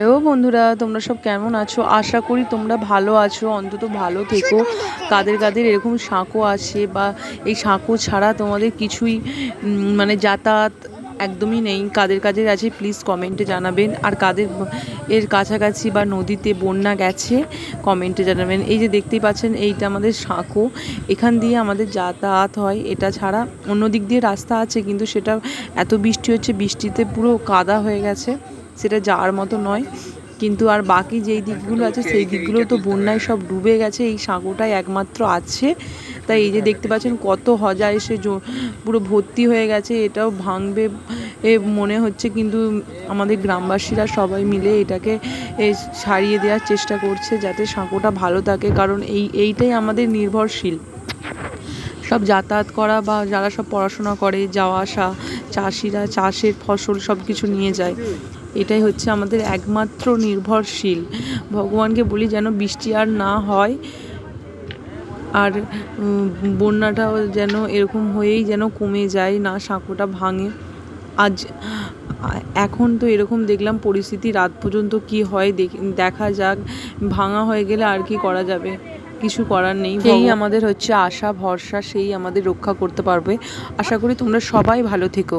Hello বন্ধুরা তোমরা সব কেমন আছো? আশা করি তোমরা ভালো আছো অন্তত ভালো থেকো। কাদের কাদের এরকম সাঁকো আছে বা এই সাঁকো ছাড়া তোমাদের কিছুই মানে যাতায়াত একদমই নেই। কাদের কাদের আছে প্লিজ কমেন্টে জানাবেন। আর কাদের এর কাছাকাছি বা নদীতে বন্যা গেছে কমেন্টে জানাবেন। এই যে দেখতেই পাচ্ছেন এইটা আমাদের সাঁকো। এখান দিয়ে আমাদের যাতায়াত হয়। এটা ছাড়া অন্য দিক দিয়ে রাস্তা আছে কিন্তু সেটা এত বৃষ্টি হচ্ছে বৃষ্টিতে পুরো কাদা হয়ে গেছে। সেটা যাওয়ার মতো নয়। কিন্তু আর বাকি যেই দিকগুলো আছে, সেই দিকগুলো তো বন্যায় সব ডুবে গেছে। এই সাঁকোটাই একমাত্র আছে। তাই এই যে দেখতে পাচ্ছেন কত হজা এসে পুরো ভর্তি হয়ে গেছে। এটাও ভাঙবে এ মনে হচ্ছে। কিন্তু আমাদের গ্রামবাসীরা সবাই মিলে এটাকে সারিয়ে দেওয়ার চেষ্টা করছে যাতে সাঁকোটা ভালো থাকে। কারণ এই, এইটাই আমাদের নির্ভরশীল। সব যাতায়াত করা বা যারা সব পড়াশোনা করে, যাওয়া আসা, চাষিরা, চাষের ফসল সব কিছু নিয়ে যায়। এটাই হচ্ছে আমাদের একমাত্র নির্ভরশীল। ভগবানকে বলি যেন বৃষ্টি আর না হয় আর বন্যাটাও যেন এরকম হয়েই যেন কমে যায় না সাঁকোটা ভাঙে। আজ এখন তো এরকম দেখলাম পরিস্থিতি রাত পর্যন্ত কি হয় দেখা যাক ভাঙা হয়ে গেলে আর কি করা যাবে। কিছু করার নেই সেই আমাদের হচ্ছে আশা ভরসা সেই আমাদের রক্ষা করতে পারবে। আশা করি তোমরা সবাই ভালো থেকো।